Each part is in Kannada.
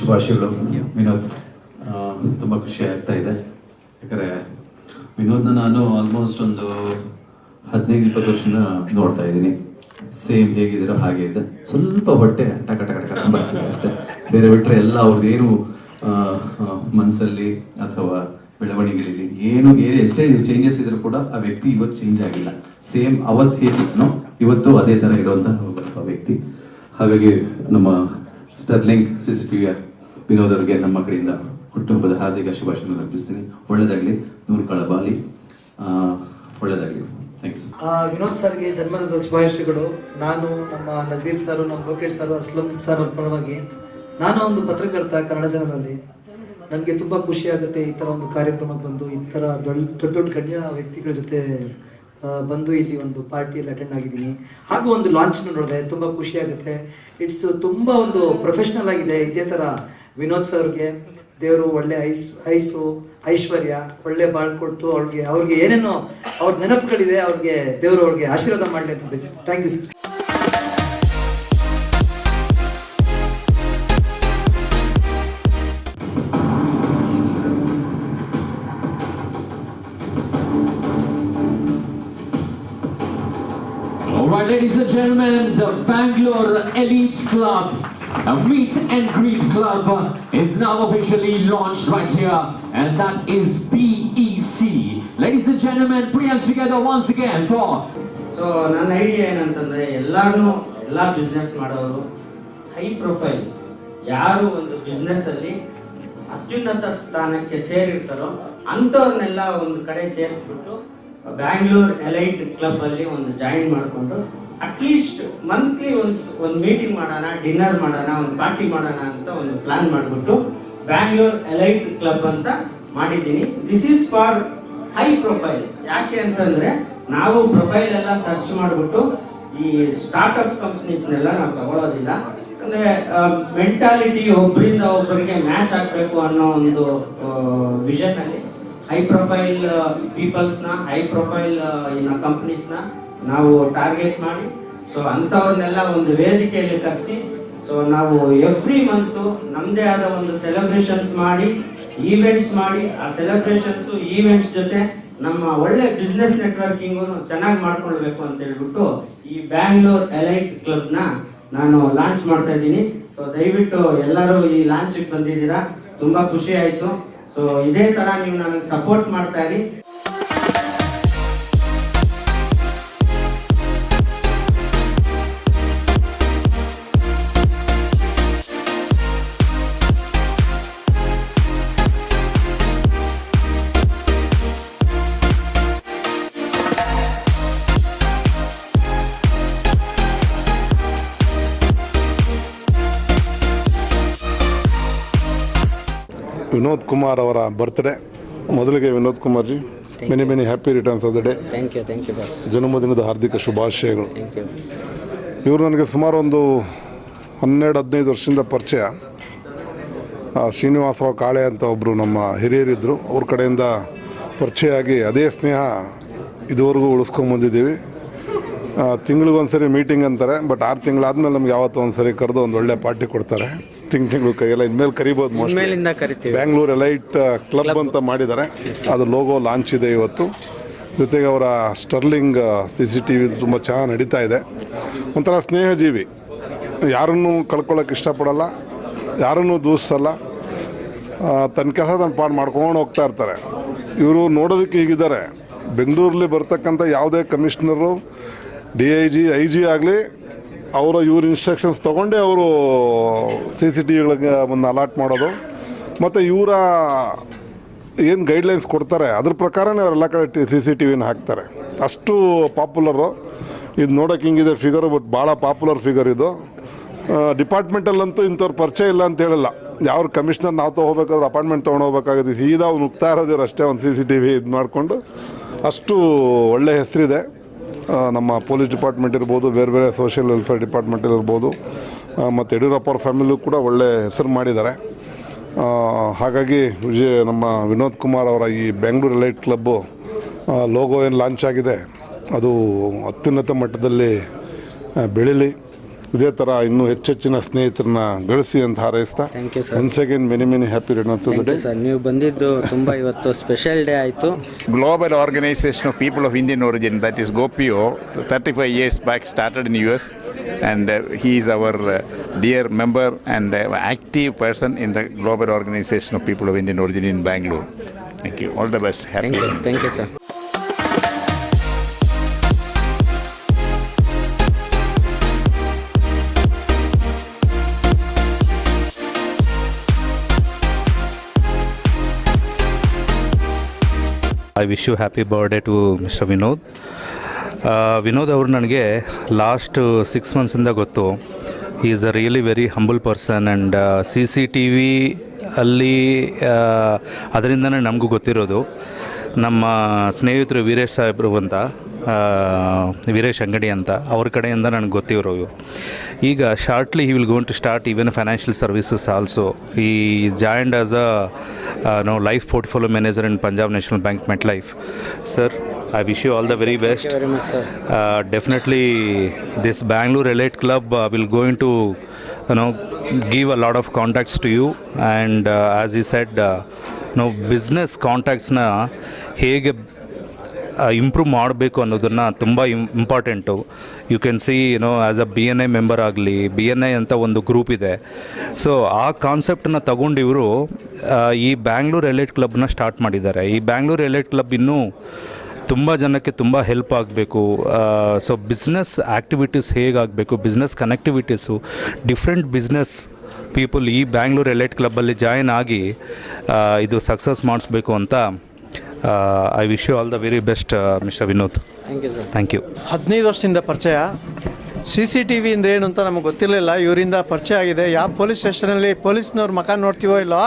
ಶುಭಾಶಯಗಳು, ವಿನೋದ್. ತುಂಬ ಖುಷಿ ಆಗ್ತಾ ಇದೆ. ಯಾಕಂದರೆ ವಿನೋದ್ನ ನಾನು ಆಲ್ಮೋಸ್ಟ್ ಒಂದು ಹದಿನೈದು, ಇಪ್ಪತ್ತು ವರ್ಷದಿಂದ ನೋಡ್ತಾ ಇದ್ದೀನಿ. ಸೇಮ್ ಹೇಗಿದ್ದೀರೋ ಹಾಗೆ ಇದೆ. ಸ್ವಲ್ಪ ಹೊಟ್ಟೆ ಟಕ ಟಕ ಟಕ ಬರ್ತಿದೆ ಅಷ್ಟೇ. ಬೇರೆ ಬಿಟ್ಟರೆ ಎಲ್ಲ ಅವ್ರದ್ದೇನು ಮನಸ್ಸಲ್ಲಿ ಅಥವಾ ಬೆಳವಣಿಗೆಗಳಲ್ಲಿ ಏನು ಎಷ್ಟೇ ಚೇಂಜಸ್ ಇದ್ರೂ ಕೂಡ ಆ ವ್ಯಕ್ತಿ ಇವತ್ತು ಚೇಂಜ್ ಆಗಿಲ್ಲ. ಸೇಮ್ ಅವತ್ತು ಹೇಗಿದ್ನೋ ಇವತ್ತು ಅದೇ ಥರ ಇರುವಂತಹ ವ್ಯಕ್ತಿ. ಹಾಗಾಗಿ ನಮ್ಮ Sterling C C T Vinod ಅವರಿಗೆ ನಮ್ಮ ಕಡೆಯಿಂದ ಹುಟ್ಟುಹಬ್ಬದ ಹಾರ್ದಿಕ ಶುಭಾಶಯಗಳನ್ನು ಅರ್ಪಿಸ್ತೀನಿ. ಒಳ್ಳೆಯದಾಗಲಿ ನೂರು ಕಾಲ ಬಾಲಿ. ಒಳ್ಳೆಯದಾಗಲಿ. ಥ್ಯಾಂಕ್ ಯು ಆ, ವಿನೋದ್ ಸರ್ಗೆ ಜನ್ಮದಿನದ ಶುಭಾಶಯಗಳು. ನಾನು ನಮ್ಮ ನಜೀರ್ ಸರ್ ನಮ್ಮ ಲೋಕೇಶ್ ಸರ್ ಅಸ್ಲಂ ಸರ್ ಪರವಾಗಿ ನಾನು ಒಂದು ಪತ್ರಕರ್ತ ಕನ್ನಡ ಜನರಲ್ಲಿ ನನಗೆ ತುಂಬ ಖುಷಿ ಆಗುತ್ತೆ ಈ ಥರ ಒಂದು ಕಾರ್ಯಕ್ರಮಕ್ಕೆ ಬಂದು ಈ ಥರ ದೊಡ್ಡ ದೊಡ್ಡ ದೊಡ್ಡ ಗಣ್ಯ ವ್ಯಕ್ತಿಗಳ ಜೊತೆ ಬಂದು ಇಲ್ಲಿ ಒಂದು ಪಾರ್ಟಿಯಲ್ಲಿ ಅಟೆಂಡ್ ಆಗಿದ್ದೀನಿ. ಹಾಗೂ ಒಂದು ಲಾಂಚ್ ನೋಡಿದೆ ತುಂಬ ಖುಷಿ ಆಗುತ್ತೆ. ಇಟ್ಸ್ ತುಂಬ ಒಂದು ಪ್ರೊಫೆಷ್ನಲ್ ಆಗಿದೆ ಇದೇ ಥರ ವಿನೋದ್ ಸರ್ಗೆ ದೇವರು ಒಳ್ಳೆ ಐಸ್ ಐಸು ಐಶ್ವರ್ಯ ಒಳ್ಳೆ ಕೊಟ್ಟು ಅವ್ರಿಗೆ ಅವ್ರಿಗೆ ಏನೇನೋ ಅವ್ರ ನೆನಪುಗಳಿದೆ ಅವ್ರಿಗೆ ದೇವರು ಅವ್ರಿಗೆ ಆಶೀರ್ವಾದ ಮಾಡಲಿ ಅಂತ ಬಯಸ್ತೀನಿ thank you sir ladies and gentlemen, the Bangalore Elite Club, a meet and greet club, is now officially launched right here, and that is BEC. Ladies and gentlemen, your hands together once again for so ನನ್ನ ಐಡಿಯಾ ಏನಂತಂದ್ರೆ ಎಲ್ಲಾರು ಎಲ್ಲ ಬಿಸ್ನೆಸ್ ಮಾಡೋರು ಹೈ ಪ್ರೊಫೈಲ್ ಯಾರು ಒಂದು ಬಿಸ್ನೆಸ್ ಅಲ್ಲಿ ಅತ್ಯುನ್ನತ ಸ್ಥಾನಕ್ಕೆ ಸೇರಿರ್ತಾರೋ ಅಂಥವ್ರನ್ನೆಲ್ಲ ಒಂದು ಕಡೆ ಸೇರಿಸ್ಬಿಟ್ಟು ಬ್ಯಾಂಗ್ಳೂರ್ ಎಲೈಟ್ ಕ್ಲಬ್ ಅಲ್ಲಿ ಒಂದು ಜಾಯಿನ್ ಮಾಡಿಕೊಂಡು ಅಟ್ಲೀಸ್ಟ್ ಮಂತ್ಲಿ ಒಂದು ಒಂದು ಮೀಟಿಂಗ್ ಮಾಡೋಣ ಡಿನ್ನರ್ ಮಾಡೋಣ, ಒಂದು ಪಾರ್ಟಿ ಮಾಡೋಣ ಅಂತ ಒಂದು ಪ್ಲಾನ್ ಮಾಡಿಬಿಟ್ಟು ಬ್ಯಾಂಗ್ಳೂರ್ ಎಲೈಟ್ ಕ್ಲಬ್ ಅಂತ ಮಾಡಿದ್ದೀನಿ. This is for high profile ಯಾಕೆ ಅಂತಂದ್ರೆ ನಾವು ಪ್ರೊಫೈಲ್ ಎಲ್ಲ ಸರ್ಚ್ ಮಾಡಿಬಿಟ್ಟು ಈ ಸ್ಟಾರ್ಟ್ಅಪ್ ಕಂಪ್ನೀಸ್ನೆಲ್ಲ ನಾವು ತಗೊಳ್ಳೋದಿಲ್ಲ ಅಂದ್ರೆ ಮೆಂಟಾಲಿಟಿ ಒಬ್ಬರಿಂದ ಒಬ್ಬರಿಗೆ ಮ್ಯಾಚ್ ಆಗಬೇಕು ಅನ್ನೋ ಒಂದು ವಿಷನ್ ಅಲ್ಲಿ ಹೈ ಪ್ರೊಫೈಲ್ ಪೀಪಲ್ಸ್ನ ಹೈ ಪ್ರೊಫೈಲ್ ಕಂಪ್ನೀಸ್ನ ನಾವು ಟಾರ್ಗೆಟ್ ಮಾಡಿ ಸೊ ಅಂಥವ್ರನ್ನೆಲ್ಲ ಒಂದು ವೇದಿಕೆಯಲ್ಲಿ ಕರೆಸಿ ಸೊ ನಾವು ಎವ್ರಿ ಮಂತು ನಮ್ಮದೇ ಆದ ಒಂದು ಸೆಲೆಬ್ರೇಷನ್ಸ್ ಮಾಡಿ ಈವೆಂಟ್ಸ್ ಮಾಡಿ, ಆ ಸೆಲೆಬ್ರೇಷನ್ಸ್ ಈವೆಂಟ್ಸ್ ಜೊತೆ ನಮ್ಮ ಒಳ್ಳೆ ಬಿಸ್ನೆಸ್ ನೆಟ್ವರ್ಕಿಂಗು ಚೆನ್ನಾಗಿ ಮಾಡ್ಕೊಳ್ಬೇಕು ಅಂತ ಹೇಳ್ಬಿಟ್ಟು ಈ ಬ್ಯಾಂಗ್ಳೂರ್ ಎಲೈಟ್ ಕ್ಲಬ್ನ ನಾನು ಲಾಂಚ್ ಮಾಡ್ತಾ ಇದ್ದೀನಿ. ಸೊ ದಯವಿಟ್ಟು ಎಲ್ಲರೂ ಈ ಲಾಂಚ್ ಬಂದಿದ್ದೀರಾ? ತುಂಬಾ ಖುಷಿ ಆಯ್ತು. ಸೊ ಇದೇ ತರ ನೀವು ನನಗೆ ಸಪೋರ್ಟ್ ಮಾಡ್ತಾ ಇರಿ. ವಿನೋದ್ ಕುಮಾರ್ ಅವರ ಬರ್ತ್ಡೇ ಮೊದಲಿಗೆ Vinod Kumar ji many many happy returns of the day thank you thank you boss ಜನ್ಮದಿನದ ಹಾರ್ದಿಕ ಶುಭಾಶಯಗಳು. ಥ್ಯಾಂಕ್ ಯು ಇವರು ನನಗೆ ಸುಮಾರು ಒಂದು ಹನ್ನೆರಡು ಹದಿನೈದು ವರ್ಷದಿಂದ ಪರಿಚಯ. ಶ್ರೀನಿವಾಸರಾವ್ ಕಾಳೆ ಅಂತ ಒಬ್ಬರು ನಮ್ಮ ಹಿರಿಯರಿದ್ದರು ಅವ್ರ ಕಡೆಯಿಂದ ಪರಿಚಯ ಆಗಿ ಅದೇ ಸ್ನೇಹ ಇದುವರೆಗೂ ಉಳಿಸ್ಕೊಂಬಂದಿದ್ದೀವಿ ತಿಂಗಳಿಗೊಂದ್ಸರಿ ಮೀಟಿಂಗ್ ಅಂತಾರೆ ಬಟ್ ಆರು ತಿಂಗಳಾದ್ಮೇಲೆ ನಮ್ಗೆ ಯಾವತ್ತೋ ಒಂದು ಸರಿ ಕರೆದು ಒಂದು ಒಳ್ಳೆ ಪಾರ್ಟಿ ಕೊಡ್ತಾರೆ. ತಿಂಗಳು ಕೈಯೆಲ್ಲ ಇನ್ಮೇಲೆ ಕರಿಬೋದು ಕರಿತೀವಿ. ಬ್ಯಾಂಗ್ಳೂರ್ ಎಲೈಟ್ ಕ್ಲಬ್ ಅಂತ ಮಾಡಿದ್ದಾರೆ. ಅದು ಲೋಗೋ ಲಾಂಚ್ ಇದೆ ಇವತ್ತು. ಜೊತೆಗೆ ಅವರ Sterling C C T V ತುಂಬ ಚೆನ್ನಾಗಿ ನಡೀತಾ ಇದೆ. ಒಂಥರ ಸ್ನೇಹಜೀವಿ. ಯಾರನ್ನು ಕಳ್ಕೊಳ್ಳೋಕೆ ಇಷ್ಟಪಡಲ್ಲ ಯಾರನ್ನು ದೂಷಿಸಲ್ಲ ಆ, ತನ್ನ ಕೆಲಸ ತನ್ನ ಪಾಡು ಮಾಡ್ಕೊಂಡು ಹೋಗ್ತಾ ಇರ್ತಾರೆ. ಇವರು ನೋಡೋದಕ್ಕೆ ಹೀಗಿದ್ದಾರೆ. ಬೆಂಗಳೂರಲ್ಲಿ ಬರ್ತಕ್ಕಂಥ ಯಾವುದೇ commissioner D I G I G ಆಗಲಿ ಅವರ ಇವ್ರ ಇನ್ಸ್ಟ್ರಕ್ಷನ್ಸ್ ತೊಗೊಂಡೇ ಅವರು ಸಿ ಸಿ ಟಿ ವಿಗಳಿಗೆ ಒಂದು ಅಲಾಟ್ ಮಾಡೋದು. ಮತ್ತು ಇವರ ಏನು ಗೈಡ್ಲೈನ್ಸ್ ಕೊಡ್ತಾರೆ, ಅದ್ರ ಪ್ರಕಾರನೇ ಅವರೆಲ್ಲ ಕಡೆ ಸಿ ಸಿ ಟಿ ವಿನ ಹಾಕ್ತಾರೆ. ಅಷ್ಟು ಪಾಪ್ಯುಲರು ಇದು ನೋಡೋಕೆ ಹಿಂಗಿದೆ ಫಿಗರು ಬಟ್ ಭಾಳ ಪಾಪ್ಯುಲರ್ ಫಿಗರ್ ಇದು. ಡಿಪಾರ್ಟ್ಮೆಂಟಲ್ಲಂತೂ ಇಂಥವ್ರ ಪರಿಚಯ ಇಲ್ಲ ಅಂತ ಹೇಳಲ್ಲ. ಯಾವ ಕಮಿಷನರ್ ನಾವು ತೊಗೋಬೇಕಾದ್ರೆ ಅಪಾಯಿಂಟ್ಮೆಂಟ್ ತೊಗೊಂಡು ಹೋಗ್ಬೇಕಾಗುತ್ತೆ. ಸೀದಾ ಅವ್ನು ನುಗ್ತಾ ಇರೋದಿರ ಅಷ್ಟೇ ಒಂದು ಸಿ ಸಿ ಟಿ ವಿ ಇದು ಮಾಡಿಕೊಂಡು. ಅಷ್ಟು ಒಳ್ಳೆ ಹೆಸರಿದೆ. ನಮ್ಮ ಪೊಲೀಸ್ ಡಿಪಾರ್ಟ್ಮೆಂಟ್ ಇರ್ಬೋದು, ಬೇರೆ ಬೇರೆ ಸೋಷಿಯಲ್ ವೆಲ್ಫೇರ್ ಡಿಪಾರ್ಟ್ಮೆಂಟ್ ಇರ್ಬೋದು ಮತ್ತು ಯಡಿಯೂರಪ್ಪ ಅವ್ರ ಫ್ಯಾಮಿಲಿ ಕೂಡ ಒಳ್ಳೆ ಹೆಸರು ಮಾಡಿದ್ದಾರೆ. ಹಾಗಾಗಿ ವಿಜಯ್, ನಮ್ಮ ವಿನೋದ್ ಕುಮಾರ್ ಅವರ ಈ ಬೆಂಗಳೂರು ಲೈಟ್ ಕ್ಲಬ್ಬು ಲೋಗೋ ಏನು ಲಾಂಚ್ ಆಗಿದೆ, ಅದು ಅತ್ಯುನ್ನತ ಮಟ್ಟದಲ್ಲಿ ಬೆಳೀಲಿ. ಇದೇ ಥರ ಇನ್ನೂ ಹೆಚ್ಚೆಚ್ಚಿನ ಸ್ನೇಹಿತರನ್ನ ಗಳಿಸಿ ಅಂತ ಹಾರೈಸ್ತಾ Thank you, sir. Once again many many happy returns of thank you sir ನೀವು ಬಂದಿದ್ದು ತುಂಬ ಇವತ್ತು ಸ್ಪೆಷಲ್ ಡೇ ಆಯಿತು global organization of people of Indian origin, that is GoPio, 35 years back started in US, and uh, he is our uh, dear member and uh, active person in the global organization of people of Indian origin in Bangalore. Thank you. All the best. Happy. Thank you thank you sir I wish you happy birthday to mister Vinod Vinod ಅವರು ನನಗೆ ಲಾಸ್ಟ್ ಸಿಕ್ಸ್ ಮಂತ್ಸಿಂದ ಗೊತ್ತು. Is a really very humble person and C C T V ಅಲ್ಲಿ ಅದರಿಂದನೇ ನಮಗೂ ಗೊತ್ತಿರೋದು. ನಮ್ಮ ಸ್ನೇಹಿತರು ವೀರೇಶ್ ಸಾಹೇಬ್ರು ಅಂತ. ವೀರೇಶ್ ಅಂಗಡಿ ಅಂತ ಅವ್ರ ಕಡೆಯಿಂದ ನನಗೆ ಗೊತ್ತಿರೋ ಈಗ shortly he will going to start even financial services also ಈ joined as a no life portfolio manager in Punjab National Bank MetLife sir I wish you all the very best definitely this Bangalore elite club will going to Club give a lot of you to you and lot ಈ contacts to ಬಿಸ್ನೆಸ್ ಕಾಂಟ್ಯಾಕ್ಟ್ಸ್ನ ನ ಹೇಗೆ ಇಂಪ್ರೂವ್ ಮಾಡಬೇಕು ಅನ್ನೋದನ್ನು ತುಂಬ important you can see you know as a B N I member ಆಗಲಿ ಬಿ ಎನ್ ಐ ಅಂತ ಒಂದು ಗ್ರೂಪ್ ಇದೆ. ಸೊ ಆ ಕಾನ್ಸೆಪ್ಟನ್ನ ತಗೊಂಡು ಇವರು ಈ ಬ್ಯಾಂಗ್ಳೂರ್ ಎಲೆಟ್ ಕ್ಲಬ್ನ ಸ್ಟಾರ್ಟ್ ಮಾಡಿದ್ದಾರೆ. ಈ ಬ್ಯಾಂಗ್ಳೂರ್ ಎಲೆಟ್ ಕ್ಲಬ್ ಇನ್ನೂ ತುಂಬ ಜನಕ್ಕೆ ತುಂಬ ಹೆಲ್ಪ್ ಆಗಬೇಕು. So business activities ಹೇಗಾಗಬೇಕು? Business connectivities different business people ಈ ಬ್ಯಾಂಗ್ಳೂರ್ ಎಲೆಟ್ ಕ್ಲಬ್ಬಲ್ಲಿ ಜಾಯಿನ್ ಆಗಿ ಇದು ಸಕ್ಸಸ್ ಮಾಡಿಸ್ಬೇಕು ಅಂತ I wish you all the very best mister Vinod thank you sir thank you ಹದಿನೈದು ವರ್ಷದಿಂದ ಪರಿಚಯ. ಸಿ ಸಿ ಟಿ ವಿಯಿಂದ ಏನು ಅಂತ ನಮಗೆ ಗೊತ್ತಿರಲಿಲ್ಲ. ಇವರಿಂದ ಪರಿಚಯ ಆಗಿದೆ. ಯಾವ ಪೊಲೀಸ್ ಸ್ಟೇಷನಲ್ಲಿ ಪೊಲೀಸ್ನವ್ರ ಮಕ ನೋಡ್ತೀವೋ ಇಲ್ಲೋ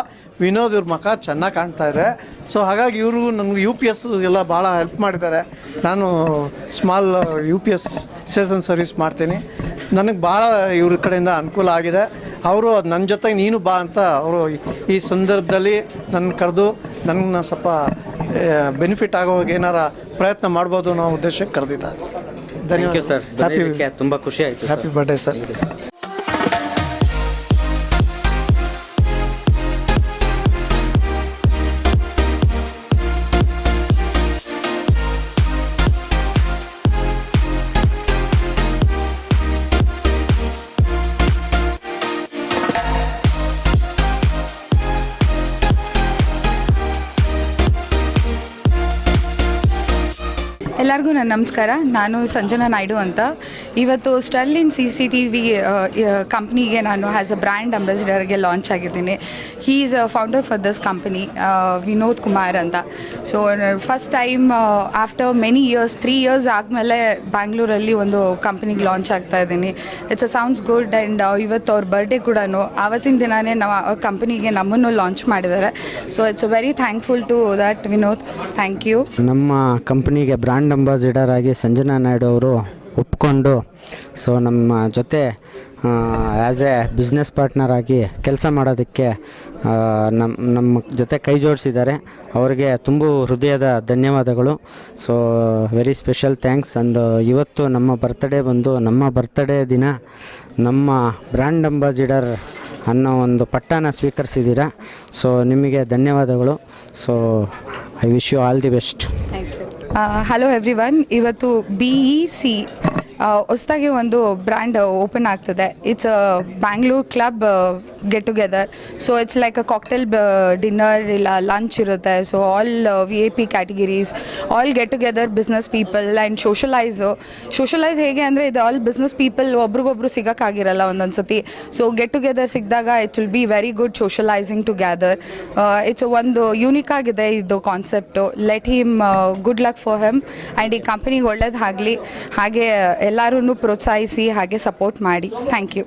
ವಿನೋದ್ ಇವ್ರ ಮಕ ಚೆನ್ನಾಗಿ ಕಾಣ್ತಾ ಇದೆ. ಸೊ ಹಾಗಾಗಿ ಇವ್ರಿಗೂ ನನಗೆ ಯು ಪಿ ಎಸ್ ಎಲ್ಲ ಭಾಳ ಹೆಲ್ಪ್ ಮಾಡಿದ್ದಾರೆ. ನಾನು ಸ್ಮಾಲ್ ಯು ಪಿ ಎಸ್ ಸೇಸನ್ ಸರ್ವಿಸ್ ಮಾಡ್ತೀನಿ. ನನಗೆ ಭಾಳ ಇವ್ರ ಕಡೆಯಿಂದ ಅನುಕೂಲ ಆಗಿದೆ. ಅವರು ನನ್ನ ಜೊತೆಗೆ ನೀನು ಬಾ ಅಂತ ಅವರು ಈ ಸಂದರ್ಭದಲ್ಲಿ ನನ್ನ ಕರೆದು ನನ್ನ ಸ್ವಲ್ಪ ಬೆನಿಫಿಟ್ ಆಗೋ ಹಾಗೆ ಏನಾರ ಪ್ರಯತ್ನ ಮಾಡ್ಬೋದು ಅನ್ನೋ ಉದ್ದೇಶಕ್ಕೆ ಕರೆದಿದ್ದಾರೆ. ಥ್ಯಾಂಕ್ ಯು ಸರ್ ಹ್ಯಾಪಿ ತುಂಬಾ ತುಂಬ ಖುಷಿ ಆಯಿತು ಹ್ಯಾಪಿ ಬರ್ಡೇ ಸರ್ ಎಲ್ಲರಿಗೂ ನನ್ನ ನಮಸ್ಕಾರ. ನಾನು ಸಂಜನಾ ನಾಯ್ಡು ಅಂತ. ಇವತ್ತು Sterling C C T V ಕಂಪ್ನಿಗೆ ನಾನು ಆ್ಯಸ್ ಅ ಬ್ರ್ಯಾಂಡ್ ಅಂಬಾಸಿಡರ್ಗೆ ಲಾಂಚ್ ಆಗಿದ್ದೀನಿ. He is a founder for this company Vinod Kumar ಅಂತ. So first time after many years three years ಆದಮೇಲೆ ಬ್ಯಾಂಗ್ಳೂರಲ್ಲಿ ಒಂದು ಕಂಪ್ನಿಗೆ ಲಾಂಚ್ ಆಗ್ತಾ ಇದ್ದೀನಿ. It's a sounds good and ಇವತ್ತು ಅವ್ರ ಬರ್ಡೇ ಕೂಡ ಆವತ್ತಿನ ದಿನವೇ ನಾವು ಕಂಪ್ನಿಗೆ ನಮ್ಮನ್ನು ಲಾಂಚ್ ಮಾಡಿದ್ದಾರೆ. So it's very thankful to that Vinod. Thank you ನಮ್ಮ ಕಂಪ್ನಿಗೆ ಬ್ರ್ಯಾಂಡ್ ಅಂಬಾಸಿಡರ್ ಆಗಿ ಸಂಜನಾ ನಾಯ್ಡು ಅವರು ಒಪ್ಪಿಕೊಂಡು ಸೊ ನಮ್ಮ ಜೊತೆ ಆ್ಯಸ್ ಎ ಬಿಸ್ನೆಸ್ ಪಾರ್ಟ್ನರ್ ಆಗಿ ಕೆಲಸ ಮಾಡೋದಕ್ಕೆ ನಮ್ಮ ನಮ್ಮ ಜೊತೆ ಕೈ ಜೋಡಿಸಿದ್ದಾರೆ. ಅವರಿಗೆ ತುಂಬ ಹೃದಯದ ಧನ್ಯವಾದಗಳು. ಸೊ ವೆರಿ ಸ್ಪೆಷಲ್ ಥ್ಯಾಂಕ್ಸ್ ಅಂದು ಇವತ್ತು ನಮ್ಮ ಬರ್ತ್ಡೇ ಬಂದು, ನಮ್ಮ ಬರ್ತ್ಡೇ ದಿನ ನಮ್ಮ ಬ್ರ್ಯಾಂಡ್ ಅಂಬಾಸಿಡರ್ ಅನ್ನೋ ಒಂದು ಪಟ್ಟನ ಸ್ವೀಕರಿಸಿದ್ದೀರಾ. ಸೊ ನಿಮಗೆ ಧನ್ಯವಾದಗಳು. So I wish you all the best hello everyone ಇವತ್ತು ಬಿ ಇ ಸಿ ಹೊಸದಾಗಿ ಒಂದು ಬ್ರ್ಯಾಂಡ್ ಓಪನ್ ಆಗ್ತದೆ. It's Bangalore club get together so it's like a cocktail dinner ಇಲ್ಲ ಲಂಚ್ ಇರುತ್ತೆ. So all V A P categories all get together business people and socialise socialise ಹೇಗೆ ಅಂದರೆ ಇದು ಆಲ್ ಬಿಸ್ನೆಸ್ ಪೀಪಲ್ ಒಬ್ರಿಗೊಬ್ರು ಸಿಗೋಕ್ಕಾಗಿರಲ್ಲ ಒಂದೊಂದು ಸತಿ ಸೊ ಗೆಟ್ ಟುಗೆದರ್ ಸಿಕ್ಕಿದಾಗ it will be very good socialising together it's ಒಂದು ಯೂನಿಕ್ ಆಗಿದೆ ಇದು concept let him good luck for him and ಈ ಕಂಪನಿಗೆ ಒಳ್ಳೇದಾಗಲಿ ಹಾಗೆ ಎಲ್ಲರೂ ಪ್ರೋತ್ಸಾಹಿಸಿ, ಹಾಗೆ ಸಪೋರ್ಟ್ ಮಾಡಿ. Thank you